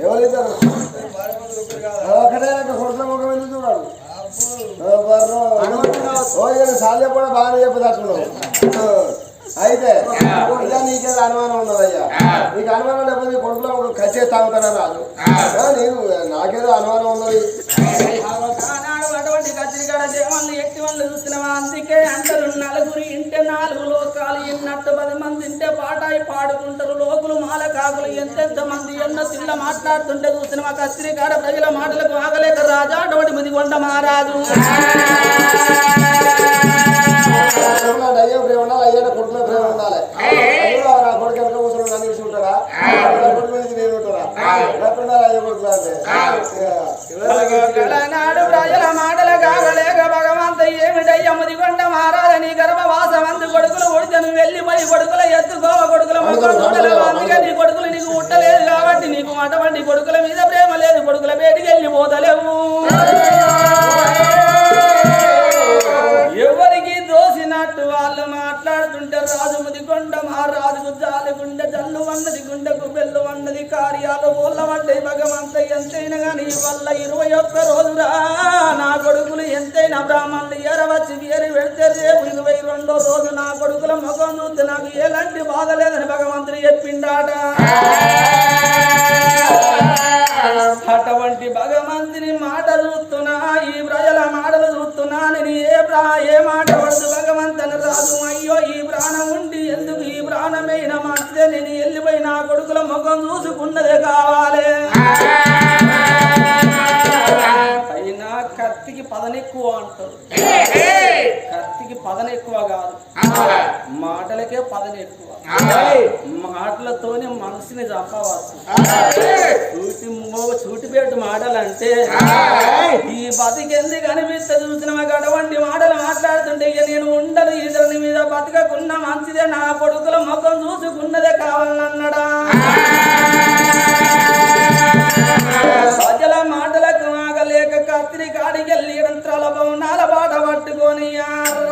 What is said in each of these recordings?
ఎవరిద్దరు ఒకటే కొట్ల ముఖం ఎందుకు చూడాలి? సాల్య కూడా బాగానే చెప్పదలుచుకున్నావు అయితే ఇక నీకేదో అనుమానం ఉన్నదయ్యా? నీకు అనుమానం లేకపోతే నీ కొడుకులో ఒక కచ్చే తాగుతానా రాదు. ఆ, నీకు నాకేదో అనుమానం ఉన్నది. ఆనాడు దేవాళ్ళు ఎట్టి వాళ్ళు చూసినవా అందుకే అంటారు నలుగురు ఇంటే నాలుగు లోకాలు ఎన్నట్టు పది మంది ఇంటే పాటాయి పాడుకుంటారు. లోకులు మాల కాకులు ఎంతెంత మంది ఎన్నో తిల్ల మాట్లాడుతుంటే చూసినవా కత్తిరికాడ ప్రజల మాటలకు ఆగలేక రాజా అటువంటి ముది కొండ మహారాజు. కాబట్టి నీకు అటువంటి కొడుకుల మీద ప్రేమ లేదు. కొడుకుల బయటికి వెళ్ళిపోతలేవు ఎవరికి దోసినట్టు వాళ్ళు మాట్లాడుతుంటే రాజు ముది కొండ మహారాజుకు జాలి గుండె జల్లు వండది గుండెకు బెల్లు వండది కార్యాలు ఊళ్ళ వండే భగవంత ఎంతైనా కానీ వల్ల ఇరవై ఒక్క రోజురా. నా కొడుకులు ఎంతైనా బ్రాహ్మణులు ఎరవచ్చి వేరు పెడితే రేపు ఇరవై రెండో రోజు నా కొడుకుల ముఖం చూస్తే నాకు ఎలాంటి బాధ లేదని భగవంతుడు చెప్పిండాట. అటువంటి భగవంతుని మాటలు చూస్తున్నా ఈ ప్రజల మాటలు చూస్తున్నా నేను ఏ ప్రా ఏ మాట వద్దు భగవంతుని రాదు. అయ్యో ఈ ప్రాణం ఉండి ఎందుకు ఈ ప్రాణమైన మాటే నేను వెళ్ళిపోయి నా కొడుకుల ముఖం చూసుకున్నదే కావాలి. పదనెక్కువ అంటారు. కత్తికి పదనెక్కువ కాదు. మాటలకే పదనెక్కువ మాటలతోనే మనసుని చంపవచ్చు చూటి చూటిపేటు మాటలు అంటే ఈ బతికెందుకు అనిపిస్తే చూసిన గడవంటి మాటలు మాట్లాడుతుంటే ఇక నేను ఉండను ఇతరుని మీద బతకకున్న మంచిదే నా కొడుకుల ముఖం చూసుకున్నదే కావాలన్నడా. యంత్రాల భవనాల బాట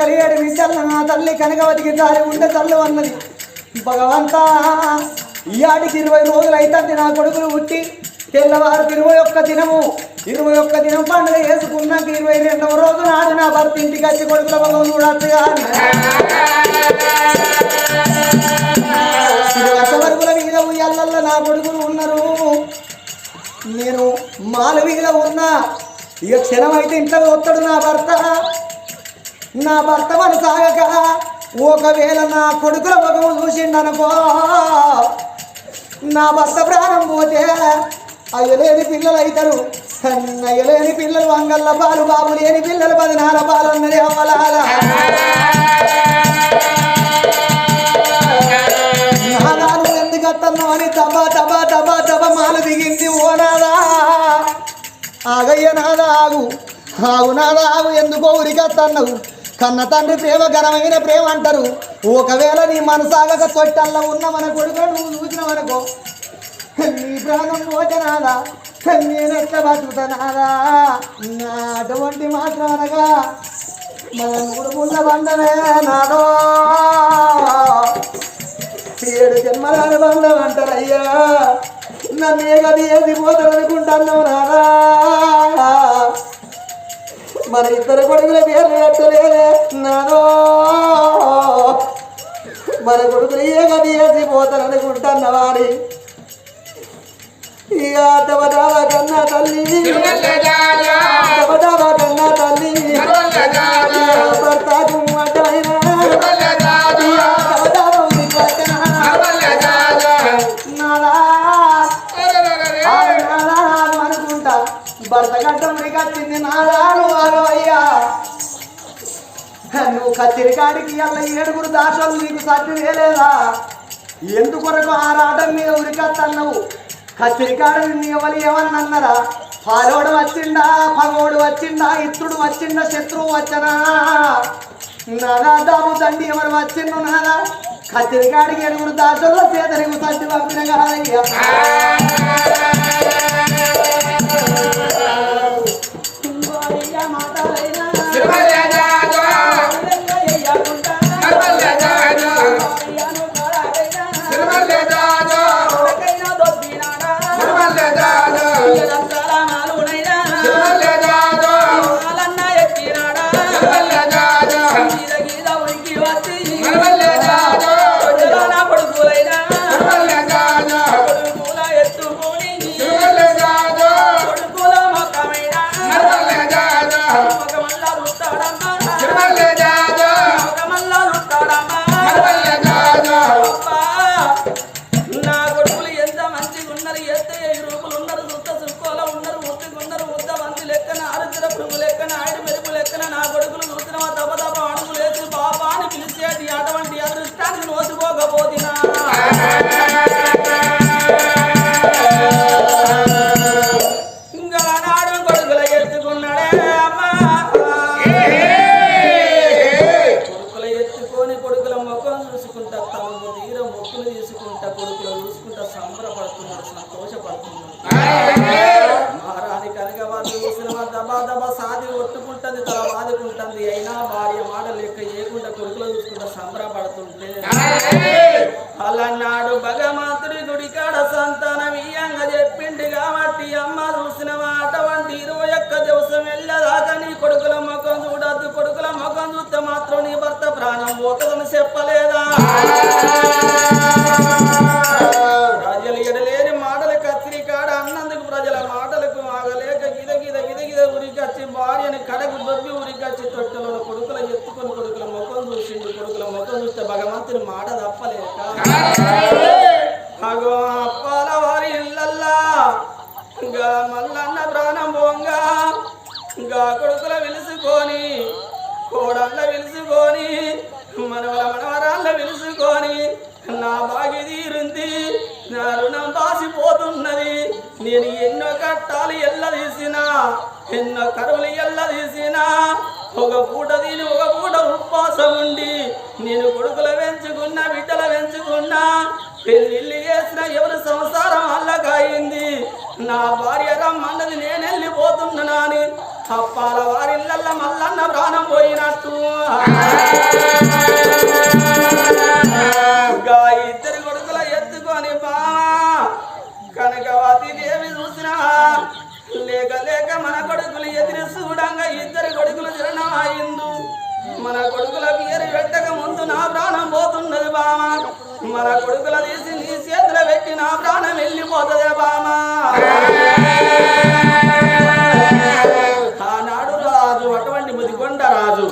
కలిగాడు విశాల నా తల్లి కనకవతికి దారి ఉండే తల్లు అన్నది. భగవంతా ఈయాడికి ఇరవై రోజులు అవుతుంది నా కొడుకులు పుట్టి. తెల్లవారు ఇరవై ఒక్క దినము ఇరవై ఒక్క దినం పండుగ వేసుకున్నాక ఇరవై రెండవ రోజు నాడు నా భర్త ఇంటికి వచ్చి కొడుకుల భగవం చూడచ్చు వరకుల మీద ఉయ్యాలల్లో నా కొడుకులు ఉన్నారు. నేను మాలవీలో ఉన్నా. ఇక క్షణం అయితే ఇంట్లో వస్తాడు నా భర్త. నా భర్త మనసాగక ఒకవేళ నా కొడుకుల ముఖము చూసిండనుకో నా భర్త ప్రాణం పోతే అయ్యలేని పిల్లలు అవుతారు అయ్యలేని పిల్లలు వంగల్ల పాలు బాబు లేని పిల్లలు పదినాల పాలు అన్నది అమ్మలాల నాదాను ఎందుకు అత్తన్నావు అని తబా తబా తబా తబా మాలు దిగింది ఓ నాదా. ఆగయ్య నాదా ఆగు. ఆగు నాదా ఆగు ఎందుకో ఉరికత్తన్నావు కన్న తండ్రి ప్రేమకరమైన ప్రేమ అంటారు. ఒకవేళ నీ మనసాగక తొట్టల్లో ఉన్న మన కొడుకు నువ్వు చూసినవనుకో నీ ప్రాణం పోతనాదా నేను ఎట్లా బతుకుతానాదా అటువంటి మాత్రం అనగా మన కుడుముల బంధమే నాదో ఏడు జన్మల అనుబంధం అంటారయ్యా. నన్ను ఏగది ఏది పోతారనుకుంటాను నాదా మన ఇద్దరు కొడుకుల పేర్లు ఎట్టలేదే నానో. మన కొడుకులు ఏ గది వేసి పోతాననుకుంటున్నవాడి ఇక తమటావా కన్నా తల్లి. తల్లి. భర్తకు అనుకుంటా భర్త గడ్డముడికి వచ్చింది నాదాలు అయ్యా నువ్వు కత్తిరికాడికి అల్ల ఏడుగురు దాటలు నీకు సత్యం వేలేదా ఎందుకొరకు ఆ రాటం మీద ఉరికత్తన్నావు? కత్తిరికాడు నీ ఎవరు ఏమని అన్నారా పాలోడు వచ్చిండా పగోడు వచ్చిండా ఇత్రుడు వచ్చిండా శత్రువు వచ్చనా? నాదా దాము తండ్రి ఎవరు వచ్చిండు నాదా కత్తిరికాడికి ఏడుగురు దాటల్లో చేతనికి సత్తి పంపిన కాదయ్యా mata. నా బాగి తీరుంది నా రుణం దాసిపోతున్నది నేను ఎన్నో కట్టాలు ఎల్ల తీసినా ఎన్నో కరువులు ఎల్ల తీసినా ఒక పూట తిని ఒక పూట ఉపవాసం ఉండి నేను కొడుకుల పెంచుకున్నా బిడ్డల పెంచుకున్నా పెళ్ళిళ్ళు చేసిన ఎవరు సంసారం అల్లకాయింది. నా భార్య రమ్మన్నది నేను. వెళ్ళిపోతున్నా అని అప్పాల వారిళ్ళల్ల మల్లన్న ప్రాణం పోయినట్టు. దేవి లేక లేక మన కొడుకులు ఎదురు చూడంగా ఇద్దరు కొడుకులు జరణం మన కొడుకుల పేరు పెట్టక ముందు నా ప్రాణం పోతున్నది బామా. మన కొడుకుల తీసి నీ చేతుల పెట్టి నా ప్రాణం వెళ్ళిపోతుంది బామా. ఆనాడు రాజు అటువంటి ముదికొండ రాజు.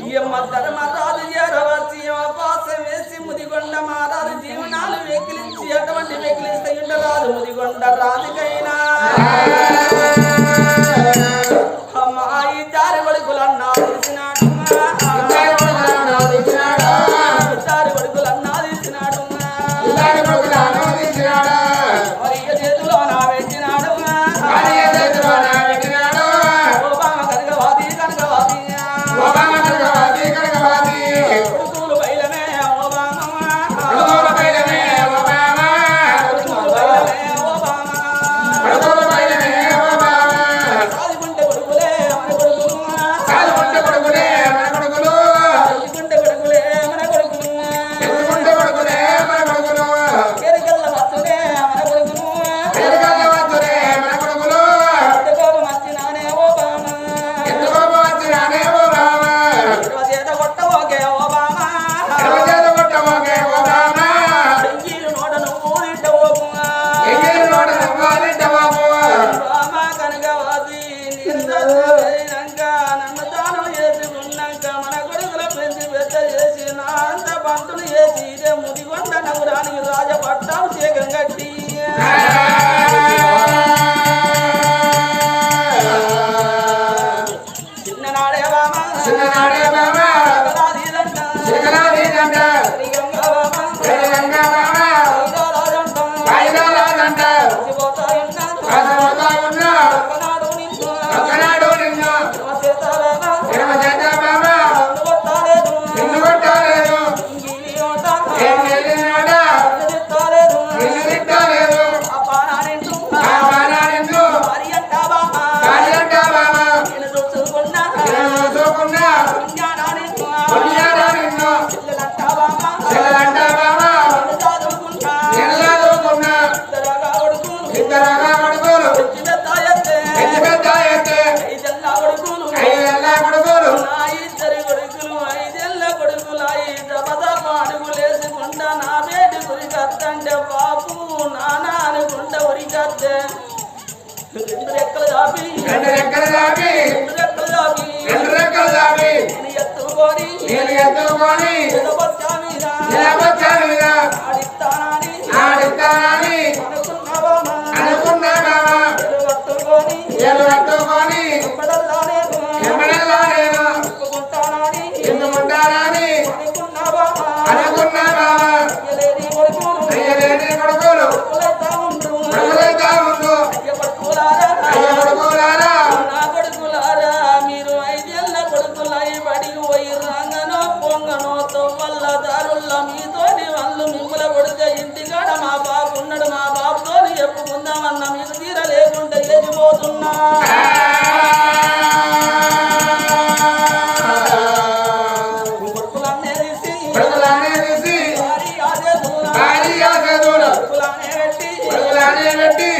ఈయమ్మ ధర్మరాజు ఎరవచ్చి పాసం వేసి ముదిగొండ మారాజు వెక్కిలించి అటువంటి వెక్కిలిస్తే రాజు ముదిగొండ రాజుకైనా. రెండు రెక్కలు దాపి. రెండు రెక్కలు దాపి. రెండు రెక్కలు దాపి. రెండు రెక్కలు దాపి. నేను ఎత్తుకోని నేను ఎత్తుకోని నిలబొచ్చాను నిలబొచ్చాను ఆడిత్త చేతులట్టుకొని రెడ్డి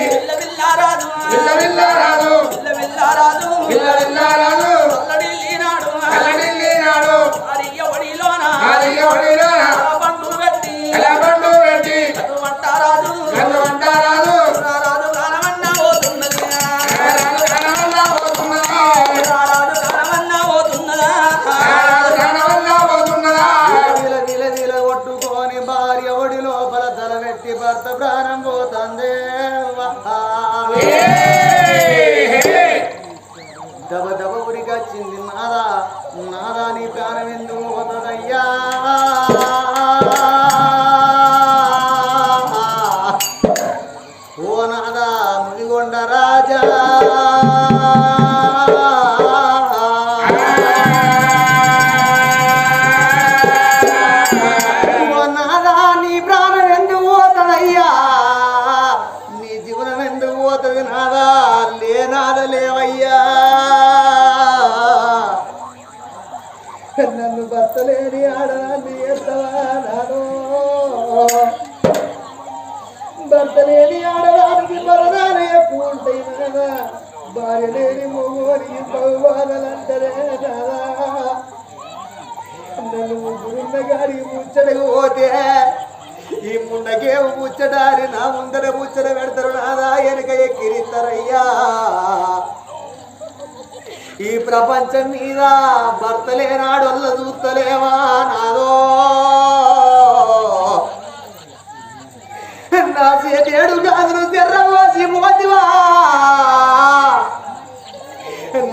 ます。లేని ఆడడానికి వరదానే పూర్తయి మనదా భార్య లేని మొగోరి బహువాదలంటరే రాదా నన్ను ముగ్గురున్న గారి ముచ్చడకు పోతే ఈ ముండకే ముచ్చడారి నా ముందర ముచ్చట పెడతారు నాదా వెనక ఎక్కిరిస్తారయ్యా ఈ ప్రపంచం మీద భర్తలేనాడొల్ల చూస్తలేవా నాదో నా చేతేడు గాజులు తెర్రవాసి మోతివా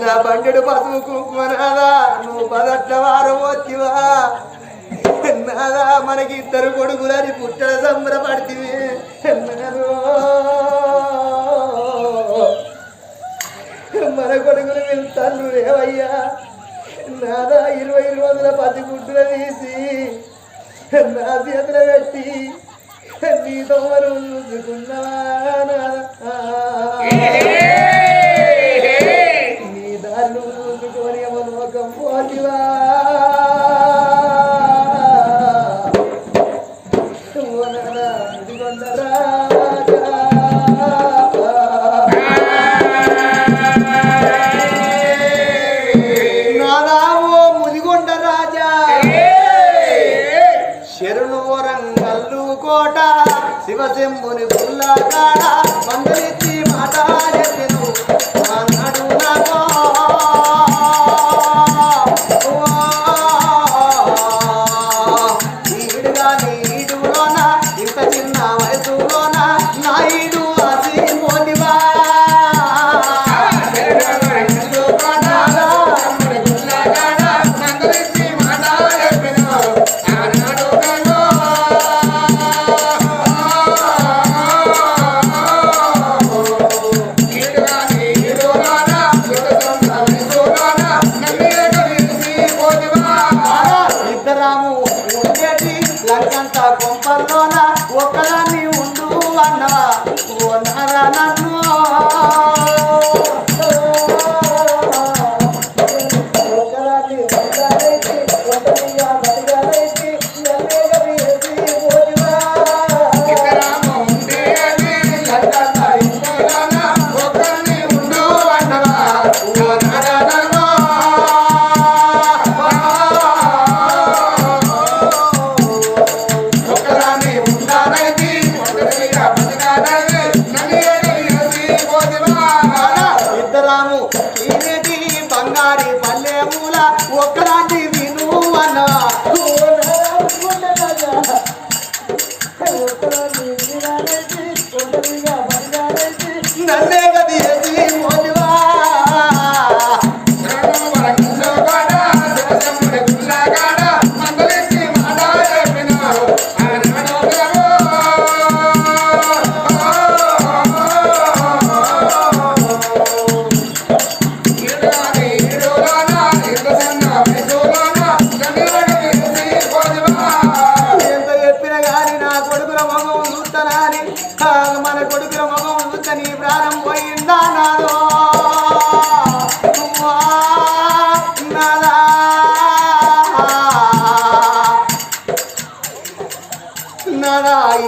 నా బండెడు పసుపు కుంకుమనాదా నువ్వు పదట్ల వారు వచ్చివా నాదా మనకి ఇద్దరు కొడుకులని పుట్టడ సంబరపడితివి మన కొడుకులు వెళ్తాను రేవయ్యా నాదా ఇరవై రోజుల పది గుడ్డులు తీసి నా చేతులు పెట్టి నీతో రోజుకున్నా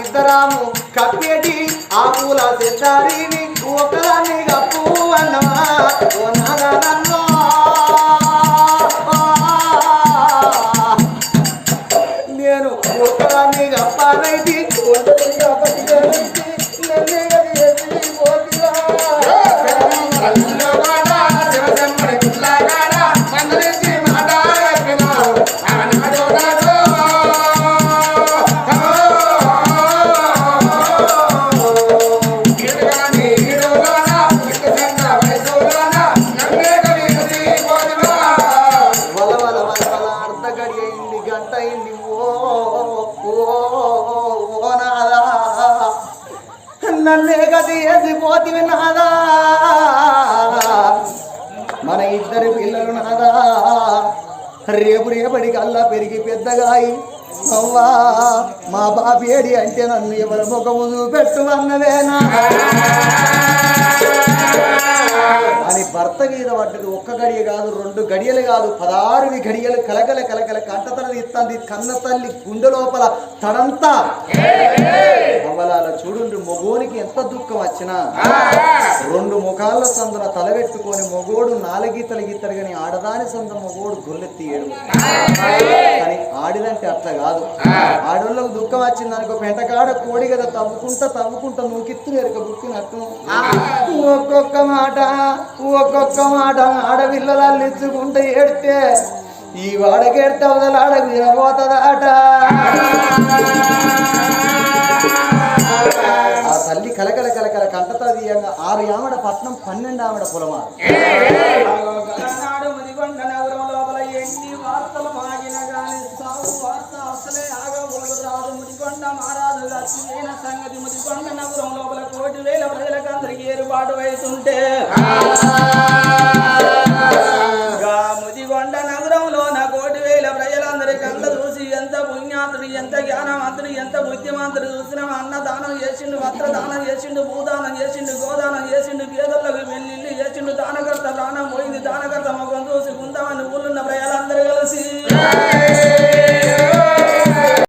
ఇద్దరాము కప్పేటి ఆ పూల సెట్టారిని ఒకదాన్ని కప్పు అన్నమా? ఓ నాన్న నన్నే గది పోతి నాదా మన ఇద్దరి పిల్లలు నాదా? రేపు రేపటి కల్లా పెరిగి పెద్దగాయి. అవ్వా మా బాబేడి అంటే నన్ను ఎవరి ముఖము చూపెట్టు అన్నదేనా అని భర్త మీద పడ్డది. ఒక్క గడియ కాదు రెండు గడియలు కాదు పదారుని గడియలు కలకల కలకల కంటతనది ఇస్తుంది కన్న తల్లి గుండె లోపల తడంతా అవలాల చూడుండ్రి మొగోనికి ఎంత దుఃఖం వచ్చినా రెండు ముఖాల సందున తలబెట్టుకొని మొగోడు నాలుగీతలు గీతలు కానీ ఆడదాని సంద మొగోడు గొల్లెత్తి తీయడు. కానీ ఆడిదంటే అట్లా కాదు. ఆడోళ్ళకు దుఃఖం వచ్చింది అనుకో పెంటకాడ కోడి కదా తవ్వుకుంటా తవ్వుకుంటా నూకిత్తు ఎరక బుక్కినట్టు. ఒక్కొక్క మాట ఒక్కొక్క మాట ఆడపిల్లలు ఇచ్చుకుంటే ఏడితే ఈ వాడకేడితే అవతల ఆడ విరబోతుందట ఆ తల్లి కలకల కలకల కంటతో తీయంగా ఆరు ఆమెడ పట్నం పన్నెండు ఆమెడ పొలమారు. సంగతి ముదిగొండ పాటు ఏర్పాటు అవుతుంటే ముదిగొండ నగరంలో నా కోటి వేల ప్రజలందరి కళ్ళ చూసి ఎంత పుణ్యాతుడు ఎంత జ్ఞానవంతుడు ఎంత బుద్ధిమంతుడు చూసిన అన్నదానం చేసిండు వస్త్రదానం చేసిండు భూదానం చేసిండు గోదానం చేసిండు పేదలకు వెళ్ళిళ్ళు చేసిండు. దానకర్త ప్రాణం పోయింది దానకర్త ముఖం